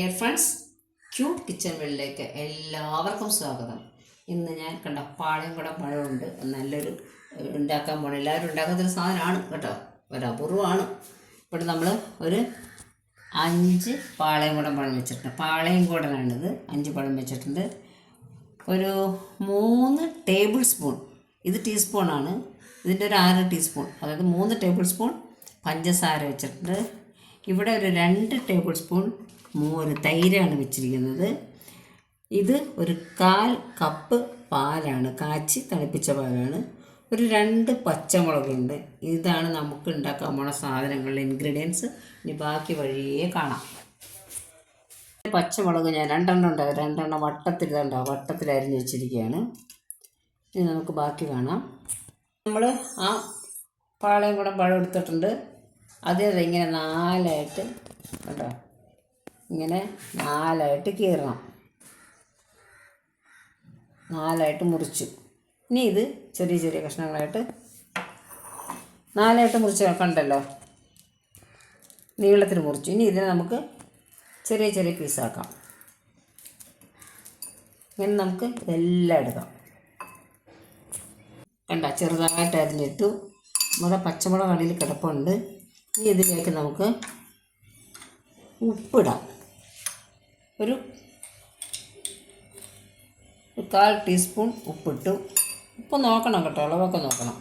Dear friends cute kitchen വെള്ളിലേക്ക് എല്ലാവർക്കും സ്വാഗതം. ഇന്ന് ഞാൻ കണ്ട പാളയംകുടം പഴമുണ്ട് നല്ലൊരു ഉണ്ടാക്കാൻ പോണ എല്ലാവരും ഉണ്ടാക്കുന്ന സാധനമാണ് കേട്ടോ. ഒരു അപൂർവമാണ്. ഇവിടെ നമ്മൾ ഒരു അഞ്ച് പാളയംകുടം പഴം വെച്ചിട്ടുണ്ട്. പാളയംകുടനാണിത് അഞ്ച് പഴം വെച്ചിട്ടുണ്ട്. ഒരു മൂന്ന് ടേബിൾ സ്പൂൺ. ഇത് ടീസ്പൂണാണ്. ഇതിന്റെ ഒരു ആറ് ടീസ്പൂൺ. അതായത് മൂന്ന് ടേബിൾ സ്പൂൺ പഞ്ചസാര വെച്ചിട്ടുണ്ട്. ഇവിടെ ഒരു രണ്ട് ടേബിൾ സ്പൂൺ മോര് തൈരാണ് വെച്ചിരിക്കുന്നത്. ഇത് ഒരു കാൽ കപ്പ് പാലാണ് കാച്ചി തണുപ്പിച്ച പാലാണ്. ഒരു രണ്ട് പച്ചമുളകുണ്ട്. ഇതാണ് നമുക്ക് ഉണ്ടാക്കാൻ പോണ സാധനങ്ങളുടെ ഇൻഗ്രീഡിയൻസ് ഇനി ബാക്കി വഴിയേ കാണാം. പച്ചമുളക് ഞാൻ രണ്ടെണ്ണം ഉണ്ട് രണ്ടെണ്ണം വട്ടത്തിൽ ഇതുണ്ടോ വട്ടത്തിൽ അരിഞ്ഞ് വെച്ചിരിക്കുകയാണ്. ഇനി നമുക്ക് ബാക്കി കാണാം. നമ്മൾ ആ പാളയും കൂടെ പഴം എടുത്തിട്ടുണ്ട്. അത് ഇങ്ങനെ നാലായിട്ട് കേട്ടോ ഇങ്ങനെ നാലായിട്ട് കീറണം. നാലായിട്ട് മുറിച്ചു. ഇനി ഇത് ചെറിയ ചെറിയ കഷ്ണങ്ങളായിട്ട് നാലായിട്ട് മുറിച്ച് കണ്ടല്ലോ? നീളത്തിൽ മുറിച്ചു. ഇനി ഇതിനെ നമുക്ക് ചെറിയ ചെറിയ പീസാക്കാം ഇങ്ങനെ നമുക്ക് എല്ലാം എടുക്കാം. കണ്ട? ചെറുതായിട്ട് അരിഞ്ഞിട്ടു നമ്മുടെ പച്ചമുളക് അടിയിൽ കിടപ്പുണ്ട്. ഇനി ഇതിലേക്ക് നമുക്ക് ഉപ്പിടാം. ഒരു കാൽ ടീസ്പൂൺ ഉപ്പിട്ടു. ഉപ്പ് നോക്കണം കേട്ടോ അളവൊക്കെ നോക്കണം.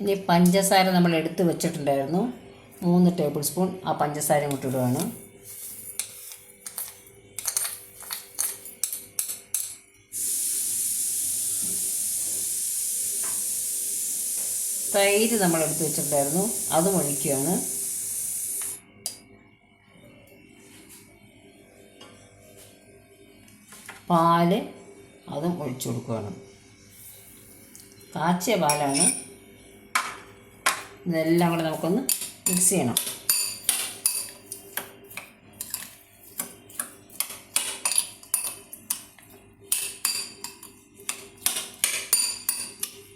ഇനി പഞ്ചസാര നമ്മൾ എടുത്ത് വെച്ചിട്ടുണ്ടായിരുന്നു. മൂന്ന് ടേബിൾ സ്പൂൺ ആ പഞ്ചസാര ഇട്ടിടുകയാണ് തൈര് നമ്മൾ എടുത്ത് വെച്ചിട്ടുണ്ടായിരുന്നു. അതും ഒഴിക്കുകയാണ്. പാൽ അതും ഒഴിച്ചു കൊടുക്കുകയാണ്. കാച്ചിയ പാലാണ്. ഇതെല്ലാം കൂടെ നമുക്കൊന്ന് മിക്സ് ചെയ്യണം.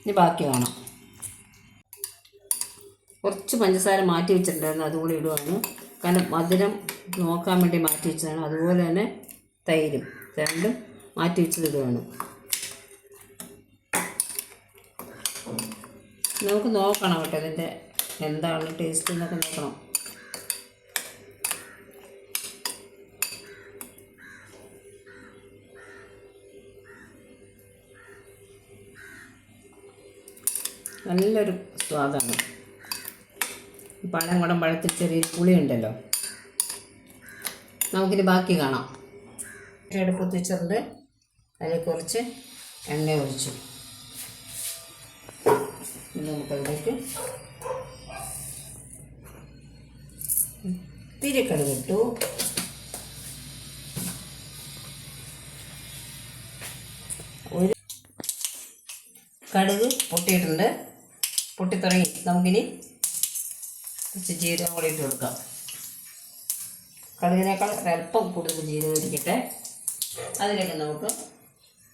ഇനി ബാക്കി കാണാം. കുറച്ച് പഞ്ചസാര മാറ്റി വെച്ചിട്ടുണ്ടായിരുന്നു അതുകൂടി ഇടുവാണ്. കാരണം മധുരം നോക്കാൻ വേണ്ടി മാറ്റി വെച്ചതാണ്. അതുപോലെ തന്നെ തൈരും രണ്ടും മാറ്റി വെച്ചത് ഇടുവാണ്. നമുക്ക് നോക്കണം കേട്ടോ ഇതിന്റെ എന്താണ് ടേസ്റ്റ് എന്നൊക്കെ നോക്കണം. നല്ലൊരു സ്വാദാണ്. പഴം കൂടെ പഴത്തിൽ ചെറിയ പുളിയുണ്ടല്ലോ നമുക്കിനി ബാക്കി കാണാം. അടുപ്പത്ത് വെച്ചിട്ടുണ്ട് അതിൽ കുറച്ച് എണ്ണ ഒഴിച്ചു. നമുക്കതിലേക്ക് ഇത്തിരി കടുകിട്ടു ഒരു കടുക് പൊട്ടിയിട്ടുണ്ട്. പൊട്ടിത്തുടങ്ങി. നമുക്കിനി കുറച്ച് ജീരകം കൂടി ഇട്ട് കൊടുക്കാം. കടുകിനേക്കാൾ ഒരല്പം കൂടുതൽ ജീരകം ഇരിക്കട്ടെ അതിലേക്ക് നമുക്ക്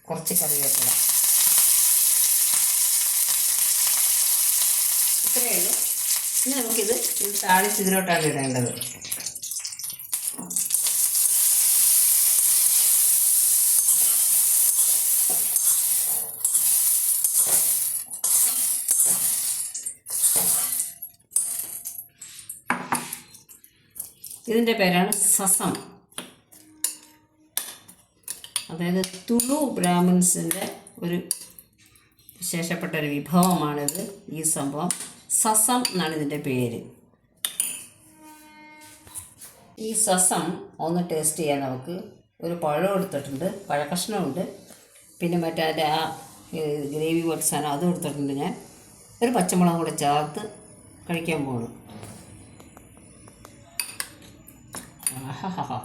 കുറച്ച് കറിവേപ്പില. ഇത്രയേ ഉള്ളൂ. ഇനി നമുക്കിത് താളിച്ച് ഇതിലോട്ടാണ് ഇടേണ്ടത്. ഇതിന്റെ പേരാണ് സസം. അതായത് തുളു ബ്രാഹ്മിൻസിന്റെ ഒരു വിശേഷപ്പെട്ട ഒരു വിഭവമാണിത് ഈ സംഭവം. സസം എന്നാണ് ഇതിന്റെ പേര്. ഈ സസം ഒന്ന് ടേസ്റ്റ് ചെയ്യാൻ നമുക്ക് ഒരു പഴം എടുത്തിട്ടുണ്ട് പഴക്കഷ്ണമുണ്ട് പിന്നെ മറ്റേ അതിന്റെ ആ ഗ്രേവി പോലത്തെ സാധനം അതും എടുത്തിട്ടുണ്ട് ഞാൻ. ഒരു പച്ചമുളകും കൂടെ ചേർത്ത് കഴിക്കാൻ പോകണം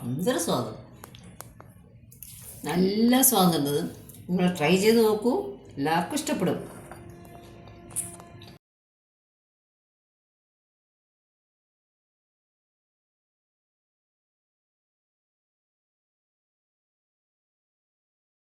എന്തൊരു സ്വാദം. നല്ല സ്വാദം ഇത് നിങ്ങൾ ട്രൈ ചെയ്ത് നോക്കൂ. എല്ലാവർക്കും ഇഷ്ടപ്പെടും.